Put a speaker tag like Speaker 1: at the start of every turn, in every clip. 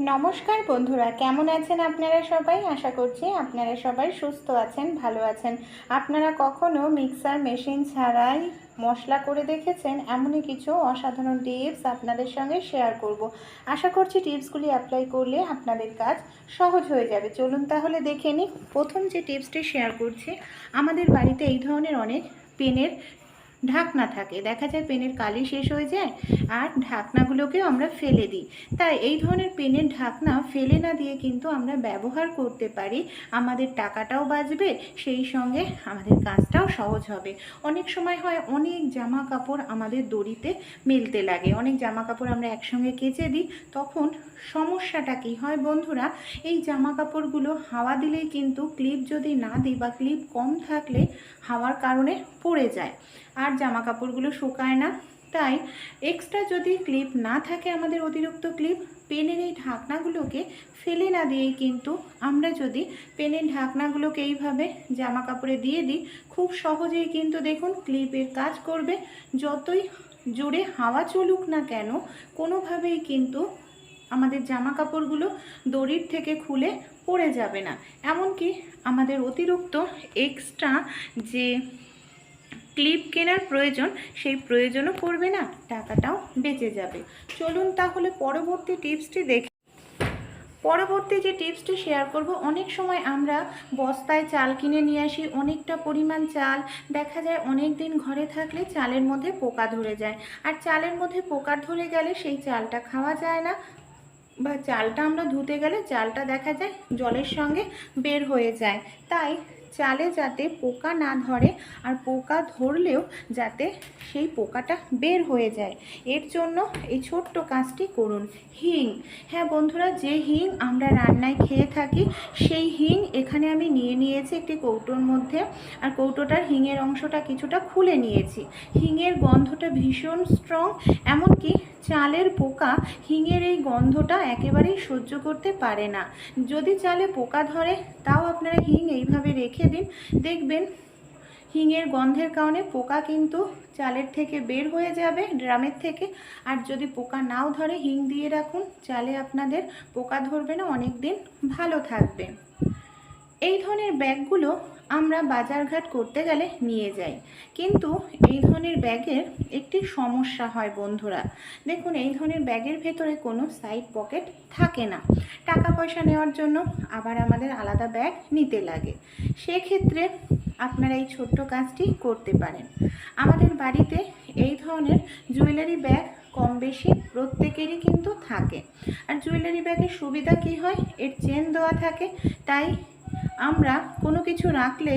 Speaker 1: নমস্কার বন্ধুরা, কেমন আছেন আপনারা সবাই? আশা করছি আপনারা সবাই সুস্থ আছেন, ভালো আছেন। আপনারা কখনো মিক্সার মেশিন ছাড়াই মশলা করে দেখেছেন? এমনই কিছু অসাধারণ টিপস আপনাদের সঙ্গে শেয়ার করব। আশা করছি টিপসগুলি অ্যাপ্লাই করলে আপনাদের কাজ সহজ হয়ে যাবে। চলুন তাহলে দেখে নিই। প্রথম যে টিপসটি শেয়ার করছি, আমাদের বাড়িতে এই ধরনের অনেক পেনের ঢাকনা থাকে। দেখা যায় পেনের কালি শেষ হয়ে যায় আর ঢাকনাগুলোকেও আমরা ফেলে দিই। তাই এই ধরনের পেনের ঢাকনা ফেলে না দিয়ে কিন্তু আমরা ব্যবহার করতে পারি। আমাদের টাকাটাও বাঁচবে, সেই সঙ্গে আমাদের কাজটাও সহজ হবে। অনেক সময় হয় অনেক জামা কাপড় আমাদের দড়িতে মেলতে লাগে। অনেক জামা কাপড় আমরা একসঙ্গে কেচে দিই, তখন সমস্যাটা কি হয় বন্ধুরা? এই জামা কাপড়গুলো হাওয়া দিলেই কিন্তু ক্লিপ যদি না দিই বা ক্লিপ কম থাকলে হাওয়ার কারণে পড়ে যায়। আর জামা কাপড়গুলো শুকায় না। তাই এক্সট্রা যদি ক্লিপ না থাকে আমাদের অতিরিক্ত ক্লিপ পেনের এই ঢাকনাগুলোকে ফেলে না দিয়েই কিন্তু আমরা যদি পেনের ঢাকনাগুলোকে এইভাবে জামা কাপড়ে দিয়ে দিই, খুব সহজেই কিন্তু দেখুন ক্লিপের কাজ করবে। যতই জোরে হাওয়া চলুক না কেন, কোনোভাবেই কিন্তু আমাদের জামা কাপড়গুলো দড়ির থেকে খুলে পড়ে যাবে না। এমনকি আমাদের অতিরিক্ত এক্সট্রা যে ক্লিপ কেনার প্রয়োজন, সেই প্রয়োজনও পড়বে না, টাকাটাও বেঁচে যাবে। চলুন তাহলে পরবর্তী টিপসটি দেখে। পরবর্তী যে টিপসটি শেয়ার করব, অনেক সময় আমরা বস্তায় চাল কিনে নিয়ে আসি, অনেকটা পরিমাণ চাল, দেখা যায় অনেক দিন ঘরে থাকলে চালের মধ্যে পোকা ধরে যায়। আর চালের মধ্যে পোকা ধরে গেলে সেই চালটা খাওয়া যায় না, বা চালটা আমরা ধুতে গেলে চালটা দেখা যায় জলের সঙ্গে বের হয়ে যায়। তাই চালে যাতে পোকা না ধরে আর পোকা ধরলেও যাতে সেই পোকাটা বের হয়ে যায়। এর জন্য এই ছোট্ট কাজটি করুন। হিং। হ্যাঁ বন্ধুরা, যে হিং আমরা রান্নায় খেয়ে থাকি, সেই হিং এখানে আমি নিয়ে নিয়েছি একটি কৌটোর মধ্যে আর কৌটোটার হিঙের অংশটা কিছুটা খুলে নিয়েছি। হিঙের গন্ধটা ভীষণ স্ট্রং এমনকি চালের পোকা হিঙের এই গন্ধটা একেবারেই সহ্য করতে পারে না। যদি চালে পোকা ধরে, তাও আপনারা হিং এইভাবে রেখে দিন। দেখবেন হিঙের গন্ধের কারণে পোকা কিন্তু চালের থেকে বের হয়ে যাবে, ড্রামের থেকে। আর যদি পোকা নাও ধরে, হিং দিয়ে রাখুন, চালে আপনাদের পোকা ধরবে না। অনেক দিন ভালো থাকবে। এই ধরনের ব্যাগগুলো আমরা বাজারঘাট করতে গেলে নিয়ে যাই। কিন্তু এই ধরনের ব্যাগের একটি সমস্যা হয় বন্ধুরা। দেখুন, এই ধরনের ব্যাগের ভেতরে কোনো সাইড পকেট থাকে না। টাকা পয়সা নেওয়ার জন্য আবার আমাদের আলাদা ব্যাগ নিতে লাগে। সেক্ষেত্রে আপনারা এই ছোট্ট কাজটি করতে পারেন। আমাদের বাড়িতে এই ধরনের জুয়েলারি ব্যাগ কম বেশি প্রত্যেকেরই কিন্তু থাকে। আর জুয়েলারি ব্যাগের সুবিধা কি হয়? এর চেন দেওয়া থাকে। তাই আমরা কোনো কিছু রাখলে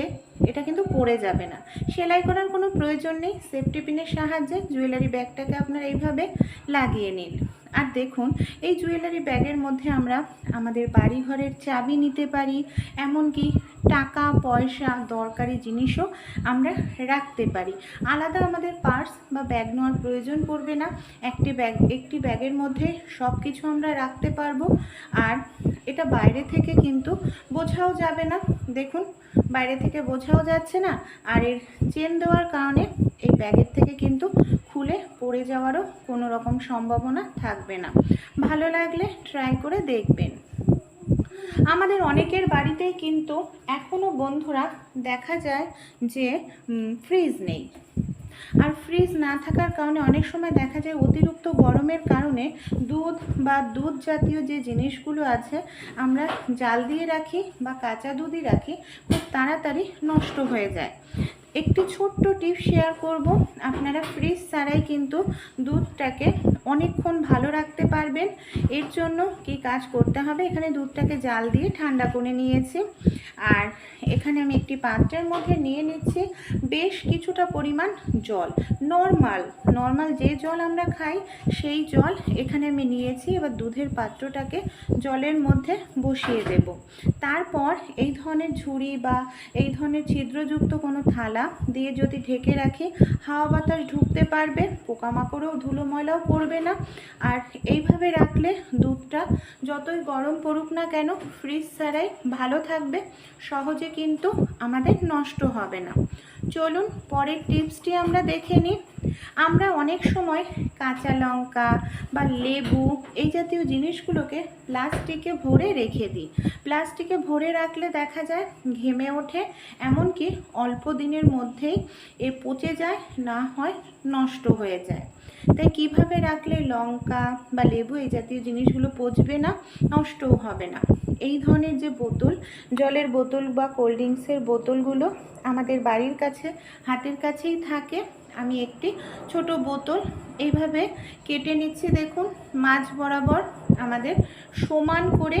Speaker 1: এটা কিন্তু পড়ে যাবে না। সেলাই করার কোনো প্রয়োজন নেই। সেফটি পিনের সাহায্যে জুয়েলারি ব্যাগটাকে আপনারা এইভাবে লাগিয়ে নিন। আর দেখুন, এই জুয়েলারি ব্যাগের মধ্যে আমরা আমাদের বাড়ি ঘরের চাবি নিতে পারি, এমনকি টাকা, পয়সা, দরকারি জিনিসও আমরা রাখতে পারি। আলাদা আমাদের পার্স বা ব্যাগ নেওয়ার প্রয়োজন পড়বে না। একটি ব্যাগ, একটি ব্যাগের মধ্যে সব কিছু আমরা রাখতে পারব। আর এটা বাইরে থেকে কিন্তু বোঝাও যাবে না। দেখুন, বাইরে থেকে বোঝাও যাচ্ছে না। আর এর চেন দেওয়ার কারণে এই ব্যাগের থেকে কিন্তু খুলে পড়ে যাওয়ারও কোনো রকম সম্ভাবনা থাকবে না। ভালো লাগলে ট্রাই করে দেখবেন। আমাদের অনেকের বাড়িতেই কিন্তু এখনও বন্ধুরা দেখা যায় যে ফ্রিজ নেই। আর ফ্রিজ না থাকার কারণে অনেক সময় দেখা যায় অতিরিক্ত গরমের কারণে দুধ বা দুধ জাতীয় যে জিনিসগুলো আছে, আমরা জাল দিয়ে রাখি বা কাঁচা দুধই রাখি, খুব তাড়াতাড়ি নষ্ট হয়ে যায়। একটি ছোট্ট টিপ শেয়ার করব, আপনারা ফ্রিজ ছাড়াই কিন্তু দুধটাকে অনেকক্ষণ ভালো রাখতে পারবেন। এর জন্য কি কাজ করতে হবে? এখানে দুধটাকে জাল দিয়ে ঠান্ডা করে নিয়েছি। আর এখানে আমি একটি পাত্রের মধ্যে নিয়ে নিচ্ছি বেশ কিছুটা পরিমাণ জল। নর্মাল নর্মাল যে জল আমরা খাই, সেই জল এখানে আমি নিয়েছি। এবার দুধের পাত্রটাকে জলের মধ্যে বসিয়ে দেব। তারপর এই ধরনের ঝুড়ি বা এই ধরনের ছিদ্রযুক্ত কোনো থালা দিয়ে যদি ঢেকে রাখি, হাওয়া বাতাস ঢুকতে পারবে, পোকামাকড়েও, ধুলো ময়লাও পড়বে। না। আর এইভাবে রাখলে দুধটা যতই গরম পড়ুক না কেন ফ্রিজ ছাড়াই ভালো থাকবে, সহজে কিন্তু আমাদের নষ্ট হবে না। চলুন পরের টিপসটি আমরা দেখে নিই। আমরা অনেক সময় কাঁচা লঙ্কা বা লেবু এই জাতীয় জিনিসগুলোকে প্লাস্টিকে ভরে রেখে দিই। প্লাস্টিকে ভরে রাখলে দেখা যায় ঘেমে ওঠে, এমনকি অল্প দিনের মধ্যেই এ পচে যায়, না হয় নষ্ট হয়ে যায়। তাই কীভাবে রাখলে লঙ্কা বা লেবু এই জাতীয় জিনিসগুলো পচবে না, নষ্টও হবে না? এই ধরনের যে বোতল, জলের বোতল বা কোল্ড ড্রিঙ্কসের বোতলগুলো আমাদের বাড়ির কাছে, হাতের কাছেই থাকে। আমি একটি ছোট বোতল এইভাবে কেটে নিচ্ছি, দেখুন মাছ বরাবর আমাদের সমান করে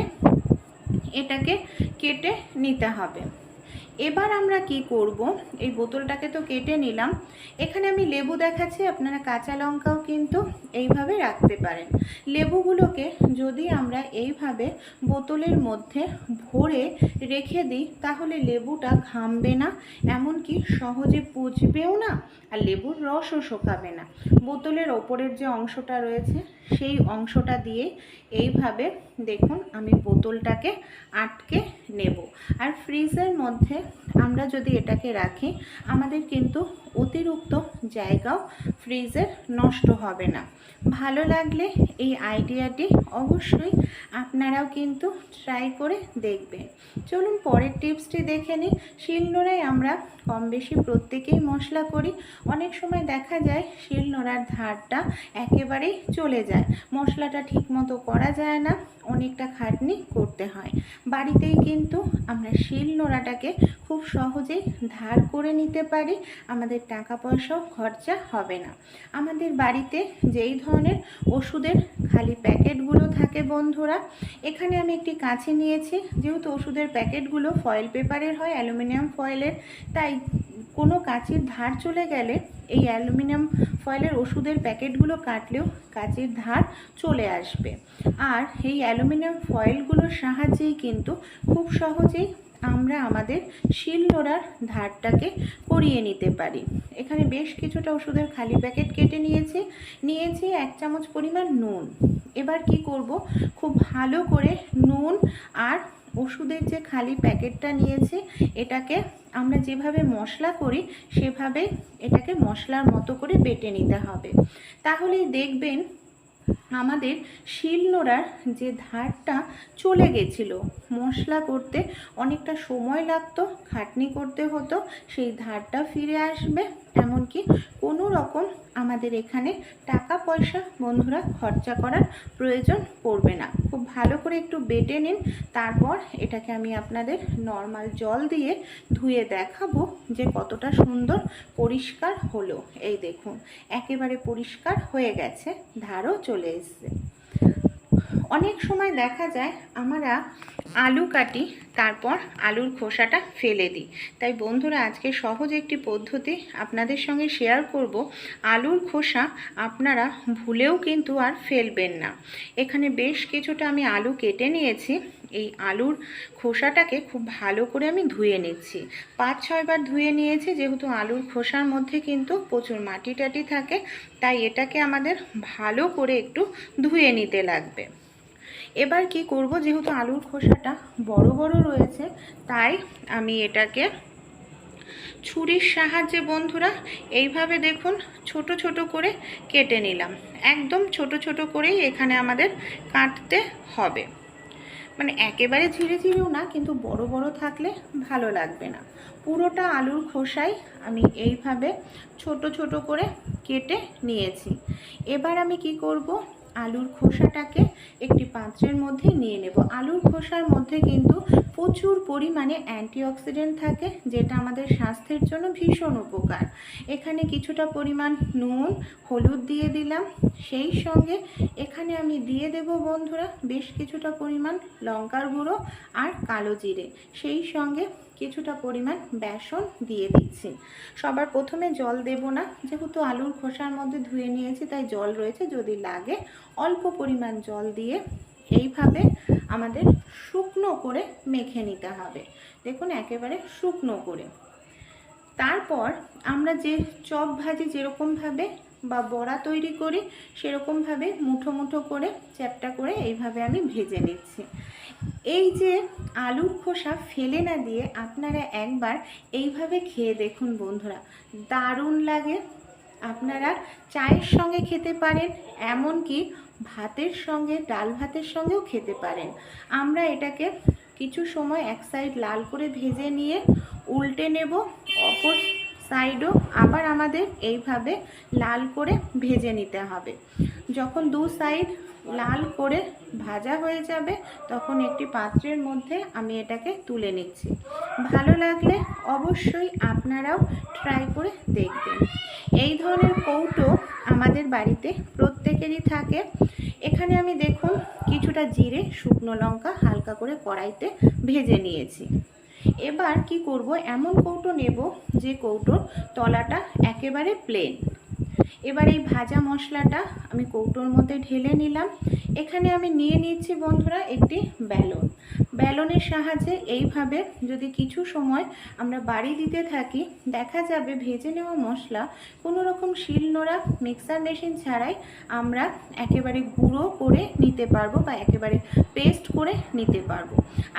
Speaker 1: এটাকে কেটে নিতে হবে। এবার আমরা কি করব? এই বোতলটাকে তো কেটে নিলাম। এখানে আমি লেবু দেখাচ্ছি, আপনারা কাঁচা লঙ্কাও কিন্তু এইভাবে রাখতে পারেন। লেবুগুলোকে যদি আমরা এইভাবে বোতলের মধ্যে ভরে রেখে দিই, তাহলে লেবুটা ঘামবে না, এমনকি সহজে পচবেও না, আর লেবুর রসও শোকাবে না। বোতলের ওপরের যে অংশটা রয়েছে, সেই অংশটা দিয়ে এইভাবে দেখুন, আমি বোতলটাকে আটকে নেব। আর ফ্রিজের মধ্যে আমরা যদি এটাকে রাখি, আমাদের কিন্তু অতিরিক্ত জায়গাও ফ্রিজের নষ্ট হবে না। ভালো লাগলে এই আইডিয়াটি অবশ্যই আপনারাও কিন্তু ট্রাই করে দেখবেন। চলুন পরের টিপসটি দেখে নিই। শিলনোড়ায় আমরা কম বেশি প্রত্যেকেই মশলা করি। অনেক সময় দেখা যায় শিলনোড়ার ধারটা একেবারেই চলে যায়। মশলাটা ঠিকমতো করা যায় না, অনেকটা খাটনি করতে হয়। বাড়িতেই কিন্তু আমরা শিল নোড়াটাকে খুব সহজেই ধার করে নিতে পারি, আমাদের টাকা পয়সাও খরচা হবে না। আমাদের বাড়িতে যেই ধরনের ওষুধের খালি প্যাকেটগুলো থাকে বন্ধুরা, এখানে আমি একটি কাছে নিয়েছি, যেহেতু ওষুধের প্যাকেটগুলো ফয়েল পেপারের হয়, অ্যালুমিনিয়াম ফয়েলের, তাই কোনো কাঁচির ধার চলে গেলে এই অ্যালুমিনিয়াম ফয়েলের ওষুধের প্যাকেটগুলো কাটলেও কাঁচির ধার চলে আসবে। আর এই অ্যালুমিনিয়াম ফয়েলগুলোর সাহায্যেই কিন্তু খুব সহজেই আমরা আমাদের শিল নোড়ার ধারটাকে করিয়ে নিতে পারি। এখানে বেশ কিছুটা ওষুধের খালি প্যাকেট কেটে নিয়েছি। নিয়েছি এক চামচ পরিমাণ নুন। এবার কি করব? খুব ভালো করে নুন আর ওষুধের যে খালি প্যাকেটটা নিয়েছি, এটাকে আমরা যেভাবে মশলা করি সেভাবে এটাকে মশলার মতো করে বেটে নিতে হবে। তাহলেই দেখবেন আমাদের শিলনোড়ার যে ধারটা চলে গেছিল, মশলা করতে অনেকটা সময় লাগতো, খাটনি করতে হতো, সেই ধারটা ফিরে আসবে। এমনকি কোনো রকম আমাদের এখানে টাকা, পয়সা বন্ধুরা খরচা করার প্রয়োজন পড়বে না। খুব ভালো করে একটু বেটে নিন, তারপর এটাকে আমি আপনাদের নর্মাল জল দিয়ে ধুয়ে দেখাবো যে কতটা সুন্দর পরিষ্কার হলো। এই দেখুন, একেবারে পরিষ্কার হয়ে গেছে, ধারও চলে এসছে। অনেক সময় দেখা যায় আমরা আলু কাটি, তারপর আলুর খোসাটা ফেলে দিই। তাই বন্ধুরা, আজকে সহজ একটি পদ্ধতি আপনাদের সঙ্গে শেয়ার করব। আলুর খোসা আপনারা ভুলেও কিন্তু আর ফেলবেন না। এখানে বেশ কিছুটা আমি আলু কেটে নিয়েছি। এই আলুর খোসাটাকে খুব ভালো করে আমি ধুয়ে নিচ্ছি। পাঁচ ছয়বার ধুয়ে নিয়েছি, যেহেতু আলুর খোসার মধ্যে কিন্তু প্রচুর মাটি টাটি থাকে, তাই এটাকে আমাদের ভালো করে একটু ধুয়ে নিতে লাগবে। এবার কি করব? যেহেতু আলুর খোসাটা বড় বড় রয়েছে, তাই আমি এটাকে ছুরির সাহায্যে বন্ধুরা এইভাবে দেখুন ছোট ছোট করে কেটে নিলাম। একদম ছোট ছোট করেই এখানে আমাদের কাটতে হবে। মানে একেবারে ঝিরে ঝিরেও না, কিন্তু বড় বড় থাকলে ভালো লাগবে না। পুরোটা আলুর খোসাই আমি এইভাবে ছোট ছোট করে কেটে নিয়েছি। এবার আমি কি করব? আলুর খোসাটাকে একটি পাত্রের মধ্যে নিয়ে নেব। আলুর খোসার মধ্যে কিন্তু প্রচুর পরিমাণে অ্যান্টিঅক্সিডেন্ট থাকে, যেটা আমাদের স্বাস্থ্যের জন্য ভীষণ উপকার। এখানে কিছুটা পরিমাণ নুন, হলুদ দিয়ে দিলাম। সেই সঙ্গে এখানে আমি দিয়ে দেব বন্ধুরা বেশ কিছুটা পরিমাণ লঙ্কার গুঁড়ো আর কালো জিরে। সেই সঙ্গে কিছুটা পরিমাণ বেসন দিয়ে দিচ্ছি। সবার প্রথমে জল দেব না, যেহেতু আলুর খোসার মধ্যে ধুয়ে নিয়েছি, তাই জল রয়েছে, যদি লাগে অল্প পরিমাণ জল দিয়ে এইভাবে আমাদের শুকনো করে মেখে নিতে হবে। দেখুন, একেবারে শুকনো করে। তারপর আমরা যে চপ ভাজি যেরকমভাবে বা বড়া তৈরি করি, সেরকমভাবে মুঠো মুঠো করে, চ্যাপটা করে এইভাবে আমি ভেজে নিচ্ছি। এই যে আলুর খোসা ফেলে না দিয়ে আপনারা একবার এইভাবে খেয়ে দেখুন বন্ধুরা। দারুণ লাগে। আপনারা চায়ের সঙ্গে খেতে পারেন, এমনকি ভাতের সঙ্গে, ডাল ভাতের সঙ্গেও খেতে পারেন। আমরা এটাকে কিছু সময় এক সাইড লাল করে ভেজে নিয়ে উল্টে নেব, অপর সাইডও আবার আমাদের এইভাবে লাল করে ভেজে নিতে হবে। যখন দু সাইড লাল করে ভাজা হয়ে যাবে, তখন একটি পাত্রের মধ্যে আমি এটাকে তুলে নিচ্ছি। ভালো লাগলে অবশ্যই আপনারাও ট্রাই করে দেখবেন। এই ধরনের কৌটো আমাদের বাড়িতে প্রত্যেকেরই থাকে। এখানে আমি দেখুন, কিছুটা জিরে, শুকনো লঙ্কা হালকা করে কড়াইতে ভেজে নিয়েছি। এবার কি করব? এমন কৌটো নেব যে কৌটোর তলাটা একেবারে প্লেন এবার এই ভাজা মশলাটা আমি কৌটোর মধ্যে ঢেলে নিলাম। এখানে আমি নিয়ে নিচ্ছি বন্ধুরা একটি ব্যালন। ব্যালনের সাহায্যে এইভাবে যদি কিছু সময় আমরা বাড়ি দিতে থাকি, দেখা যাবে ভেজে নেওয়া মশলা কোনো রকম শিল নোড়া মিক্সার মেশিন ছাড়াই আমরা একেবারে গুঁড়ো করে নিতে পারব বা একেবারে পেস্ট করে নিতে পারব।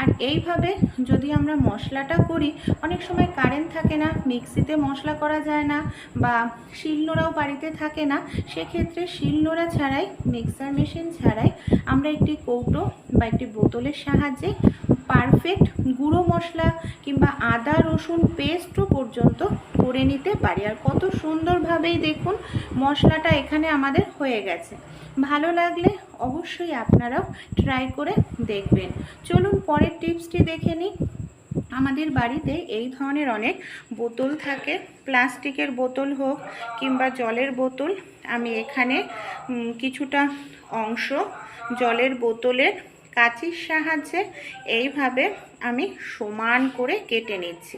Speaker 1: আর এইভাবে যদি আমরা মশলাটা করি, অনেক সময় কারেন্ট থাকে না, মিক্সিতে মশলা করা যায় না বা শিলনোড়াও বাড়িতে থাকে না, সেক্ষেত্রে শিলনোড়া ছাড়াই, মিক্সার মেশিন ছাড়াই আমরা একটি কৌটো বা একটি বোতলের সাহায্যে পারফেক্ট গুঁড়ো মশলা কিংবা আদা, রসুন পেস্টও পর্যন্ত করে নিতে পারি। আর কত সুন্দরভাবেই দেখুন মশলাটা এখানে আমাদের হয়ে গেছে। ভালো লাগলে অবশ্যই আপনারাও ট্রাই করে দেখবেন। চলুন পরের টিপসটি দেখে নিই। আমাদের বাড়িতে এই ধরনের অনেক বোতল থাকে। প্লাস্টিকের বোতল হোক কিংবা জলের বোতল। আমি এখানে কিছুটা অংশ জলের বোতলের কাঁচির সাহায্যে এইভাবে আমি সমান করে কেটে নিচ্ছি।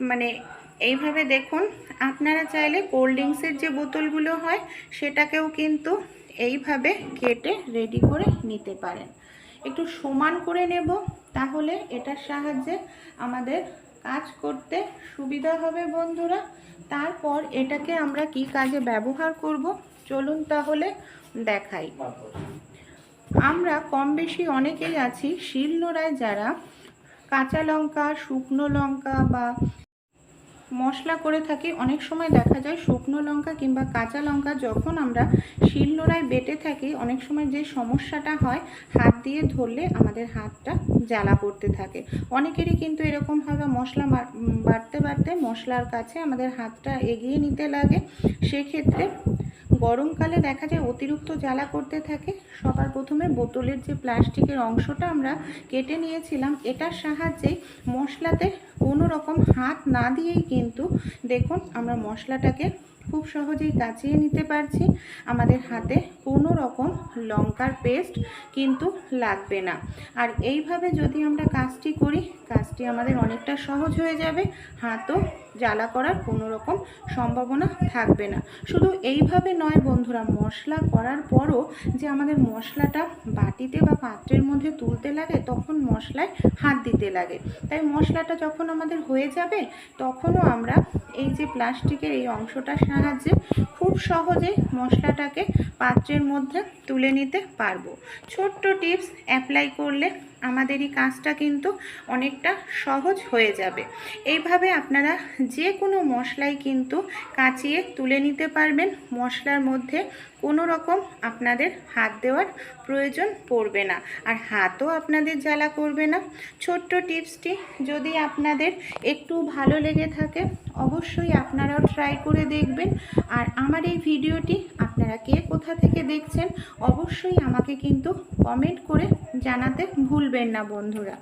Speaker 1: মানে এইভাবে দেখুন, আপনারা চাইলে কোল্ড ড্রিঙ্কসের যে বোতলগুলো হয়, সেটাকেও কিন্তু এইভাবে কেটে রেডি করে নিতে পারেন। একটু সমান করে নেব, তাহলে এটার সাহায্যে আমাদের কাজ করতে সুবিধা হবে বন্ধুরা। তারপর এটাকে আমরা কি কাজে ব্যবহার করব? চলুন তাহলে দেখাই। আমরা কম বেশি অনেকেই আছি শিলনোড়ায় যারা কাঁচা লঙ্কা, শুকনো লঙ্কা বা মশলা করে থাকি, অনেক সময় দেখা যায় শুকনো লঙ্কা কিংবা কাঁচা লঙ্কা যখন আমরা শিলনোড়ায় বেটে থাকি, অনেক সময় যে সমস্যাটা হয়, হাত দিয়ে ধরলে আমাদের হাতটা জ্বালা করতে থাকে। অনেকেরই কিন্তু এরকম হয় মশলা বাড়তে বাটতে মশলার কাছে আমাদের হাতটা এগিয়ে নিতে লাগে। সেক্ষেত্রে গরমকালে দেখা যায় অতিরিক্ত জ্বালা করতে থাকে। সবার প্রথমে বোতলের যে প্লাস্টিকের অংশটা আমরা কেটে নিয়েছিলাম, এটার সাহায্যে মশলাতে কোনো রকম হাত না দিয়েই কিন্তু দেখুন আমরা মশলাটাকে খুব সহজেই কাচিয়ে নিতে পারছি। আমাদের হাতে কোনো রকম লঙ্কার পেস্ট কিন্তু লাগবে না। আর এইভাবে যদি আমরা কাজটি করি, কাজটি আমাদের অনেকটা সহজ হয়ে যাবে। হাতও জ্বালা করার কোনো রকম সম্ভাবনা থাকবে না। শুধু এইভাবে নয় বন্ধুরা, মশলা করার পরও যে আমাদের মশলাটা বাটিতে বা পাত্রের মধ্যে তুলতে লাগে, তখন মশলায় হাত দিতে লাগে। তাই মশলাটা যখন আমাদের হয়ে যাবে, তখনও আমরা এই যে প্লাস্টিকের এই অংশটার সাহায্যে খুব সহজে মশলাটাকে পাত্রের মধ্যে তুলে নিতে পারব। ছোট্ট টিপস অ্যাপ্লাই করলে আমাদের এই কাজটা কিন্তু অনেকটা সহজ হয়ে যাবে। এইভাবে আপনারা যে কোনো মশলাই কিন্তু কাঁচিয়ে তুলে নিতে পারবেন। মশলার মধ্যে কোনো রকম আপনাদের হাত দেওয়ার প্রয়োজন পড়বে না। আর হাতও আপনাদের জ্বালা করবে না। ছোট্ট টিপসটি, যদি আপনাদের একটু ভালো লেগে থাকে, অবশ্যই আপনারাও ট্রাই করে দেখবেন। আর আমার এই ভিডিওটি আপনারা কে কোথা থেকে দেখছেন, অবশ্যই আমাকে কিন্তু কমেন্ট করে জানাতে ভুলবেন না বন্ধুরা।